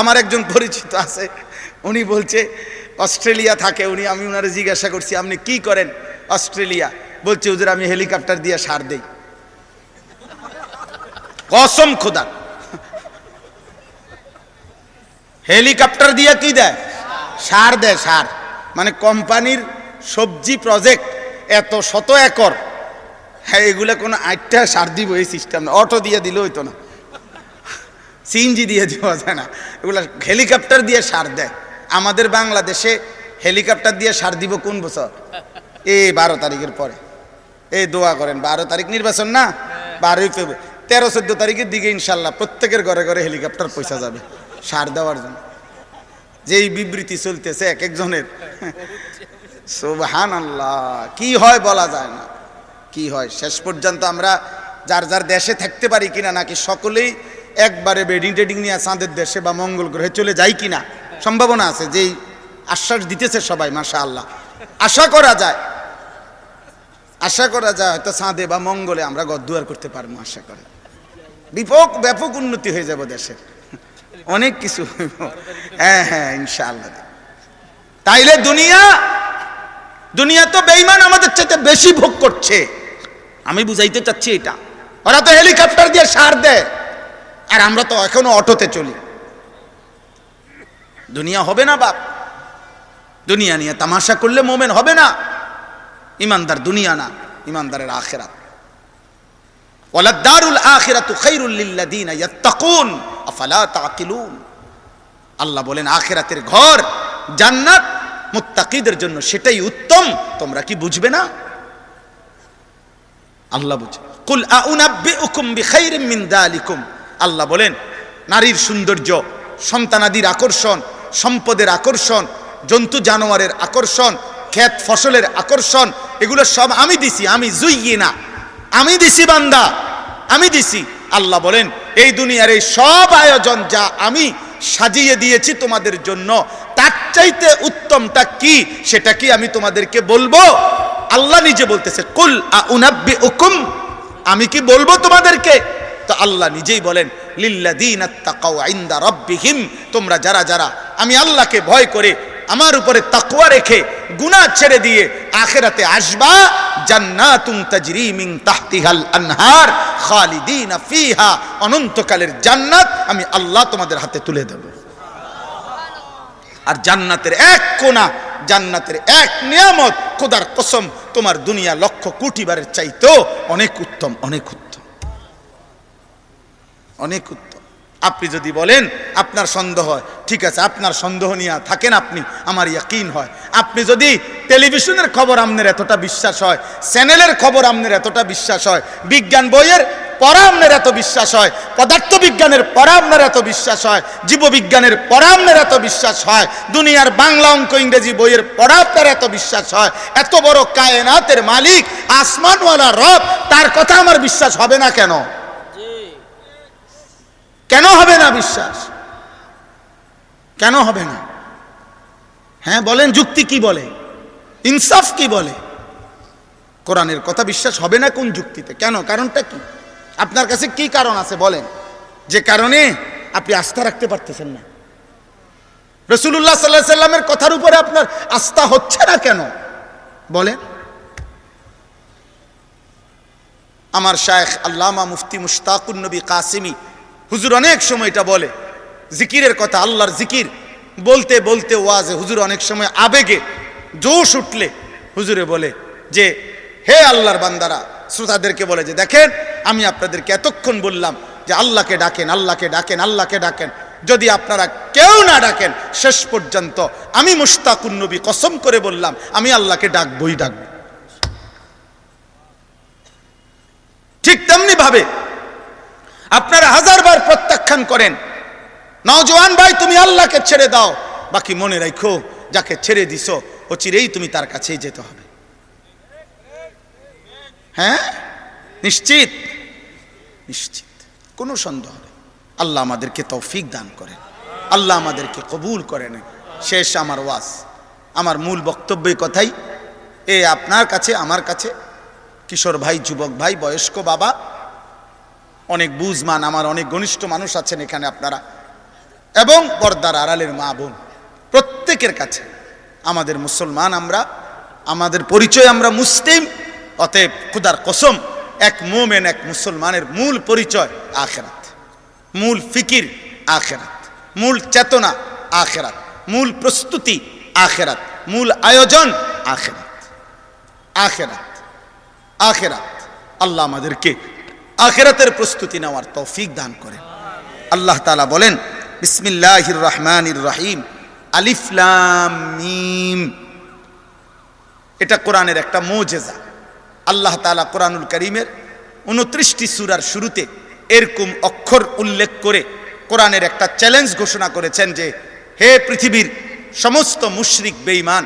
আমার একজন পরিচিত আছে, উনি বলছে, অস্ট্রেলিয়া থাকে। উনি, আমি ওনারে জিজ্ঞাসা করছি, আপনি কি করেন অস্ট্রেলিয়া? বলছে ওদের আমি হেলিকপ্টার দিয়ে সার দেই। কসম খোদা। হেলিকপ্টার দিয়ে কি দেয়? সার দেয়, সার। মানে কোম্পানির সবজি প্রজেক্ট এত শত একর। হ্যাঁ এগুলো কোনো আটটা সার দিব এই সিস্টেম অটো দিয়ে দিলে হইতো না। সিএনজি দিয়ে দেওয়া যায় না। এগুলো হেলিকপ্টার দিয়ে সার দেয়। আমাদের বাংলাদেশে হেলিকপ্টার দিয়ে সার দিব কোন বছর? এই বারো তারিখের পরে। এই দোয়া করেন, বারো তারিখ নির্বাচন না? বারোই ফেব্রুয়ারি। তেরো, চোদ্দ তারিখের দিকে ইনশাল্লাহ প্রত্যেকের ঘরে ঘরে হেলিকপ্টার পয়সা যাবে সার দেওয়ার জন্য। যেই বিবৃতি চলতেছে এক একজনের। সুবহান আল্লাহ কি হয় বলা যায় না। কি হয়? শেষ পর্যন্ত আমরা যার যার দেশে থাকতে পারি কিনা নাকি সকলেই একবারে বেডিং টেডিং নিয়ে চাঁদের দেশে বা মঙ্গল গ্রহে চলে যাই কিনা সম্ভাবনা আছে, যেই আশ্বাস দিতেছে সবাই মাশা আল্লাহ আশা করা যায়। আশা করা যায় হয়তো চাঁদে বা মঙ্গলে আমরা গদ্দুয়ার করতে পারব, আশা করে। বিপক, ব্যাপক উন্নতি হয়ে যাব দেশের। অনেক কিছু। হ্যাঁ হ্যাঁ ইনশাআল্লাহ। তাইলে দুনিয়া দুনিয়া তো বেইমান আমাদের চাইতে বেশি ভোগ করছে। আমি বুঝাইতে চাচ্ছি এটা। ওরা তো হেলিকপ্টার দিয়ে সার দেয়। আর আমরা তো এখনও অটোতে চলি। দুনিয়া হবে না বাপ। দুনিয়া নিয়ে তামাশা করলে মোমেন হবে না। ইমানদার দুনিয়া না, ইমানদারের আখেরাত। ইয়াত্তাকুন, আফালা তাকিলুন। আল্লাহ বলেন, আখিরাতের ঘর জান্নাত, মুত্তাকিদের জন্য সেটাই উত্তম। তোমরা কি বুঝবে না? আল্লাহ বুঝে। কুল আউনাব্বিউকুম বিখাইরিম মিন যালিকুম আল্লাহ বলেন, নারীর সৌন্দর্য, সন্তানাদির আকর্ষণ, সম্পদের আকর্ষণ, জন্তু জানোয়ারের আকর্ষণ, ক্ষেত ফসলের আকর্ষণ, এগুলো সব আমি দিছি, আমি জুইয়ে না। আমি দিছি বান্দা, আমি দিছি। আল্লাহ বলেন, এই দুনিয়ার এই সব আয়োজন যা আমি সাজিয়ে দিয়েছি তোমাদের জন্য, তার চাইতে উত্তমটা কি, সেটা কি আমি তোমাদেরকে বলব? আল্লাহ নিজে বলতেছে, কুল আউনাব্বি উকুম আমি কি বলব তোমাদেরকে? তো আল্লাহ নিজেই বলেন লিল্লাদিন আত্তাকাউ ইনদা রাব্বিহিম তোমরা যারা যারা, আমি আল্লাহকে ভয় করে আমার উপরে তাকওয়া রেখে গুনাহ ছেড়ে দিয়ে আখেরাতে আসবা, জান্নাতুন তাজরি মিন তাহতিহাল আনহার খালিদিনা ফিহা, অনন্তকালের জান্নাত আমি আল্লাহ তোমাদের হাতে তুলে দেব। আর জান্নাতের এক কোনা, জান্নাতের এক নিয়ামত, খোদার কসম, তোমার দুনিয়া লক্ষ কোটি বারের চাইতেও অনেক উত্তম অনেক উত্তম। অনেক উত্তম। আপনি যদি বলেন, আপনার সন্দেহ হয়। ঠিক আছে, আপনার সন্দেহ নিয়ে থাকেন আপনি, আমার ইয়াকিন হয়। আপনি যদি টেলিভিশনের খবর আপনার এতটা বিশ্বাস হয়, চ্যানেলের খবর আপনার এতটা বিশ্বাস হয়, বিজ্ঞান বইয়ের পড়া আপনার এত বিশ্বাস হয় পদার্থ বিজ্ঞানের পড়া আপনার এত বিশ্বাস হয়, জীববিজ্ঞানের পড়া আপনার এত বিশ্বাস হয়, দুনিয়ার বাংলা অঙ্ক ইংরেজি বইয়ের পড়া আপনার এত বিশ্বাস হয়, এত বড় কায়নাতের মালিক, আসমানওয়ালা রব, তার কথা আমার বিশ্বাস হবে না কেন? কেন হবে না বিশ্বাস? কেন হবে না? হ্যাঁ বলেন, যুক্তি কি বলে? ইনসাফ কি বলে? কোরআনের কথা বিশ্বাস হবে না কোন যুক্তিতে? কেন? কারণটা কি? আপনার কাছে কি কারণ আছে বলেন? যে কারণে আপনি আস্থা রাখতে পারতেছেন না। রসুল্লাহ সাল্লাহ সাল্লামের কথার উপরে আপনার আস্থা হচ্ছে না কেন? বলেন। আমার শায়েখ আল্লামা মুফতি মুশতাকুন নবী কাসিমি হুজুর অনেক সময় এটা বলে। জিকিরের কথা, আল্লাহর জিকির। বলতে বলতে ওয়াজে হুজুর অনেক সময় আবেগে জোশ উঠলে হুজুরে বলে যে, হে আল্লাহর বান্দারা। শ্রোতাদেরকে বলে যে, দেখেন, আমি আপনাদেরকে এতক্ষণ বললাম যে আল্লাহকে ডাকেন আল্লাহকে ডাকেন আল্লাহকে ডাকেন। যদি আপনারা কেউ না ডাকেন, শেষ পর্যন্ত আমি মুশতাকুন নবী, কসম করে বললাম, আমি আল্লাহকে ডাকবই ডাকবো। ঠিক তেমনি ভাবে আপনারা হাজারবার প্রত্যাখ্যান করেন। নওজোয়ান ভাই, তুমি আল্লাহকে ছেড়ে দাও। বাকি মনে রাখো যাকে ছেড়ে দিছ ও চিরেই তুমি তার কাছেই যেতে হবে। হ্যাঁ? নিশ্চিত? নিশ্চিত। কোনো সন্দেহ নেই। আল্লাহ আমাদেরকে তৌফিক দান করেন। আল্লাহ আমাদেরকে কবুল করেন। শেষ আমার ওয়াজ। আমার মূল বক্তব্যের কথাই, এ আপনার কাছে, আমার কাছে। কিশোর ভাই, যুবক ভাই, বয়স্ক বাবা অনেক বুঝমান, আমার অনেক ঘনিষ্ঠ মানুষ আছেন এখানে আপনারা। এবং পর্দার আড়ালের মা বোন, প্রত্যেকের কাছে আমাদের মুসলমান আমরা, আমাদের পরিচয় আমরা মুসলিম, অতএব খুদার কসম, এক মোমেন, এক মুসলমানের মূল পরিচয় আখেরাত। মূল ফিকির আখেরাত। মূল চেতনা আখেরাত। মূল প্রস্তুতি আখেরাত। মূল আয়োজন আখেরাত। আখেরাত। আখেরাত। আল্লাহ আমাদেরকে আখেরাতের প্রস্তুতি নেওয়ার তৌফিক দান করেন আল্লাহ তালা বলেন, বিসমিল্লাহির রহমানির রহিম আলিফলাম এটা কোরআনের একটা মোজেজা। আল্লাহ তালা কোরআনুল করিমের উনত্রিশটি সুরার শুরুতে এরকম অক্ষর উল্লেখ করে কোরআনের একটা চ্যালেঞ্জ ঘোষণা করেছেন যে, হে পৃথিবীর সমস্ত মুশরিক বেঈমান,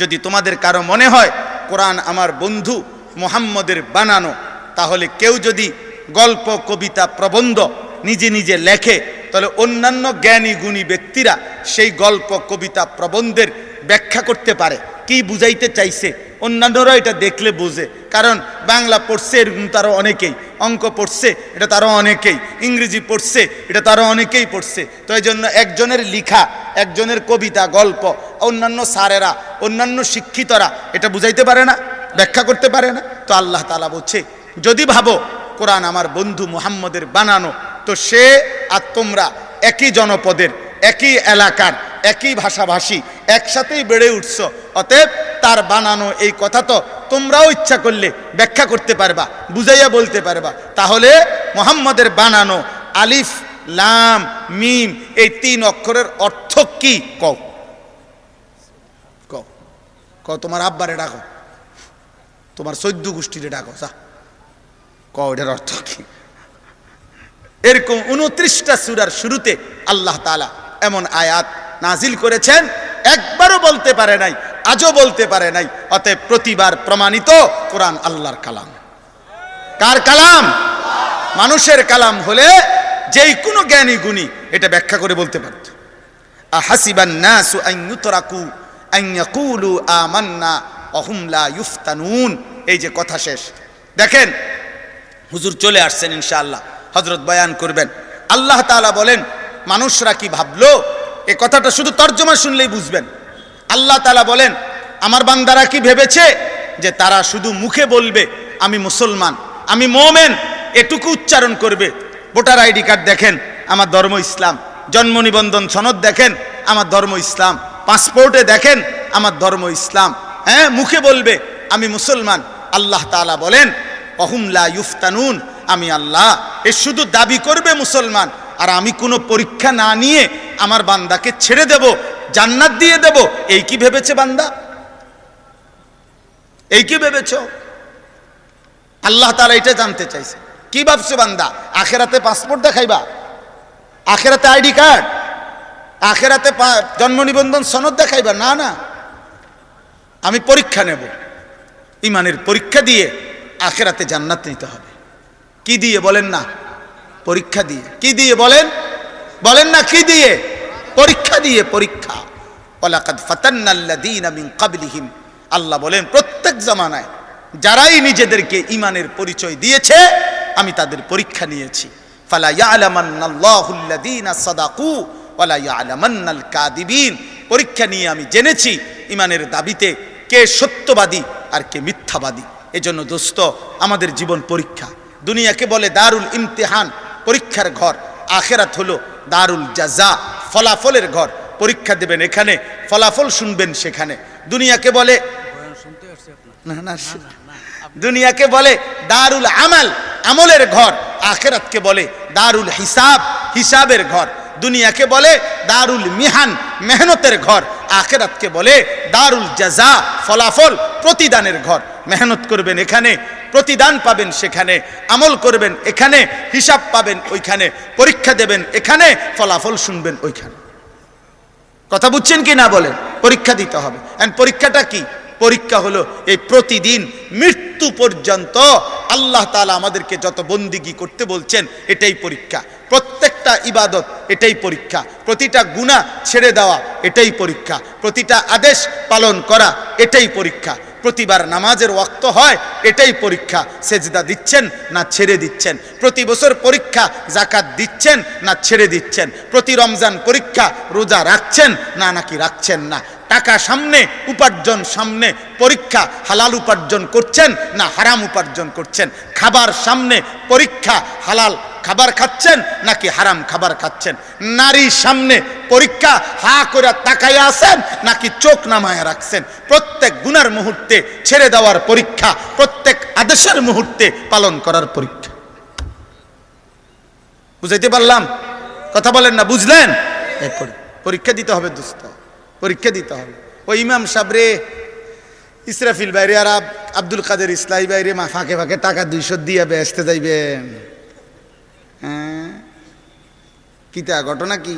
যদি তোমাদের কারও মনে হয় কোরআন আমার বন্ধু মোহাম্মদের বানানো, তাহলে কেউ যদি গল্প, কবিতা, প্রবন্ধ নিজে নিজে লেখে, তাহলে অন্যান্য জ্ঞানী গুণী ব্যক্তিরা সেই গল্প, কবিতা, প্রবন্ধের ব্যাখ্যা করতে পারে। কি বুঝাইতে চাইছে? অন্যান্যরা এটা দেখলে বোঝে। কারণ বাংলা পড়ছে এরকম তারও অনেকেই। অঙ্ক পড়ছে, এটা তারও অনেকেই। ইংরেজি পড়ছে, এটা তারও অনেকেই পড়ছে। তো এই জন্য একজনের লিখা, একজনের কবিতা, গল্প, অন্যান্য স্যারেরা, অন্যান্য শিক্ষিতরা এটা বুঝাইতে পারে না, ব্যাখ্যা করতে পারে না। তো আল্লাহ তালা বলছে, যদি ভাবো কোরআন আমার বন্ধু মুহাম্মদের বানানো, তো সে আর তোমরা একই জনপদের, একই এলাকার, একই ভাষাভাষী, একসাথেই বেড়ে উঠছ। অতএব তার বানানো এই কথা তো তোমরাও ইচ্ছা করলে ব্যাখ্যা করতে পারবা, বুঝাইয়া বলতে পারবা। তাহলে মোহাম্মদের বানানো আলিফ, লাম, মিম এই তিন অক্ষরের অর্থ কি? কও। কও। তোমার আব্বারে ডাকো। তোমার চৈদ্য গোষ্ঠীরে ডাকো, যা। এটার অর্থ কি? এরকম উনত্রিশটা সুরার শুরুতে আল্লাহ তালা এমন আয়াত নাজিল করেছেন, একবারও বলতে পারে নাই, আজও বলতে পারে নাই, অতএব প্রতিবার প্রমাণিত কোরআন আল্লাহর কালাম। কার কালাম? মানুষের কালাম হলে যেই কোনো জ্ঞানী গুণী এটা ব্যাখ্যা করে বলতে পারত। আহাসিবান নাসু আন ইউতরাকু, আন ইয়াকুলু আমান্না, অহুম লা ইউফতানুন। এই যে কথা শেষ। দেখেন হুজুর চলে আসছেন ইনশাআল্লাহ। হজরত বয়ান করবেন। আল্লাহ তাআলা বলেন, মানুষরা কি ভাবলো? এ কথাটা শুধু তর্জমা শুনলেই বুঝবেন। আল্লাহ তালা বলেন, আমার বান্দারা কি ভেবেছে যে তারা শুধু মুখে বলবে, আমি মুসলমান, আমি মোমেন, এটুকু উচ্চারণ করবে? ভোটার আইডি কার্ড দেখেন, আমার ধর্ম ইসলাম। জন্ম নিবন্ধন সনদ দেখেন, আমার ধর্ম ইসলাম। পাসপোর্টে দেখেন, আমার ধর্ম ইসলাম। হ্যাঁ মুখে বলবে, আমি মুসলমান। আল্লাহ তাআলা বলেন অহুমলা ইউফতানুন। আমি আল্লাহ, এ শুধু দাবি করবে মুসলমান, আর আমি কোনো পরীক্ষা না নিয়ে আমার বান্দাকে ছেড়ে দেব, জান্নাত দিয়ে দেব। এই কি ভেবেছে বান্দা? এই কি ভেবেছ? আল্লাহ তারা এটা জানতে চাইছে। কি ভাবছ বান্দা? আখেরাতে পাসপোর্ট দেখাইবা? আখেরাতে আইডি কার্ড? আখেরাতে জন্ম নিবন্ধন সনদ দেখাইবা? না না। আমি পরীক্ষা নেব। ইমানের পরীক্ষা দিয়ে আখেরাতে জান্নাত নিতে হবে। কি দিয়ে বলেন না? পরীক্ষা দিয়ে। কি দিয়ে বলেন? বলেন না কি দিয়ে? পরীক্ষা দিয়ে পরীক্ষা। ওয়ালাকাদ ফাতান্নাল্লাযীনা মিন ক্বাবলিহিম। আল্লাহ বলেন, প্রত্যেক জামানায় যারাই নিজেদেরকে ইমানের পরিচয় দিয়েছে, আমি তাদের পরীক্ষা নিয়েছি। ফালা ইয়ালামান্নাল্লাহুল্লাযীনা সাদাকু ওয়ালা ইয়ালামান্নাল কাযিবিন। পরীক্ষা নিয়ে আমি জেনেছি ইমানের দাবিতে কে সত্যবাদী আর কে মিথ্যাবাদী। এজন্য দোস্ত আমাদের জীবন পরীক্ষা। দুনিয়াকে বলে দারুল ইমতিহান পরীক্ষার ঘর। আখেরাত হলো দারুল জাজা ফলাফলের ঘর। পরীক্ষা দেবেন এখানে ফলাফল শুনবেন সেখানে। দুনিয়াকে বলে না না দুনিয়াকে বলে দারুল আমাল আমলের ঘর। আখেরাতকে বলে দারুল হিসাব হিসাবের ঘর। দুনিয়াকে বলে দারুল মিহান মেহনতের ঘর। আখেরাতকে বলে, দারুল জাজা, ফলাফল প্রতিদানের ঘর। মেহনত করবেন এখানে, প্রতিদান পাবেন সেখানে, আমল করবেন এখানে, হিসাব পাবেন ওইখানে, পরীক্ষা দেবেন এখানে, ফলাফল শুনবেন ওইখানে। কথা বুঝছেন কি না বলেন? পরীক্ষা দিতে হবে। এন্ড পরীক্ষাটা কি? পরীক্ষা হলো এই প্রতিদিন মৃত্যু পর্যন্ত আল্লাহ তাআলা আমাদেরকে যত বন্দিগি করতে বলছেন, এটাই পরীক্ষা। প্রত্যেকটা ইবাদত এটাই পরীক্ষা। প্রতিটা গুণা ছেড়ে দেওয়া এটাই পরীক্ষা। প্রতিটা আদেশ পালন করা এটাই পরীক্ষা। প্রতিবার নামাজের ওয়াক্ত হয় এটাই পরীক্ষা। সেজদা দিচ্ছেন না ছেড়ে দিচ্ছেন? প্রতি বছর পরীক্ষা জাকাত দিচ্ছেন না ছেড়ে দিচ্ছেন? প্রতি রমজান পরীক্ষা রোজা রাখছেন না নাকি রাখছেন না? টাকা সামনে, উপার্জন সামনে, পরীক্ষা হালাল উপার্জন করছেন না হারাম উপার্জন করছেন? খাবার সামনে, পরীক্ষা হালাল খাবার খাচ্ছেন নাকি হারাম খাবার খাচ্ছেন? নারী সামনে পরীক্ষা হা করে তাকাইয়া আছেন নাকি চোখ নামায় রাখছেন? প্রত্যেক গুনার মুহূর্তে ছেড়ে দেওয়ার পরীক্ষা, প্রত্যেক আদেশের মুহূর্তে পালন করার পরীক্ষা। বুঝাইতে পারলাম? কথা বলেন না, বুঝলেন? পরীক্ষা দিতে হবে দোস্ত, পরীক্ষা দিতে হবে। ওই ইমাম সাবরে ইসরাফিল বাইরে আর আব্দুল কাদের ইসলাই বাইরে মা ফাঁকে ফাঁকে টাকা দুইশো দিয়ে বেসতে যাইবেন হ্যাঁ কিতা ঘটনা কি?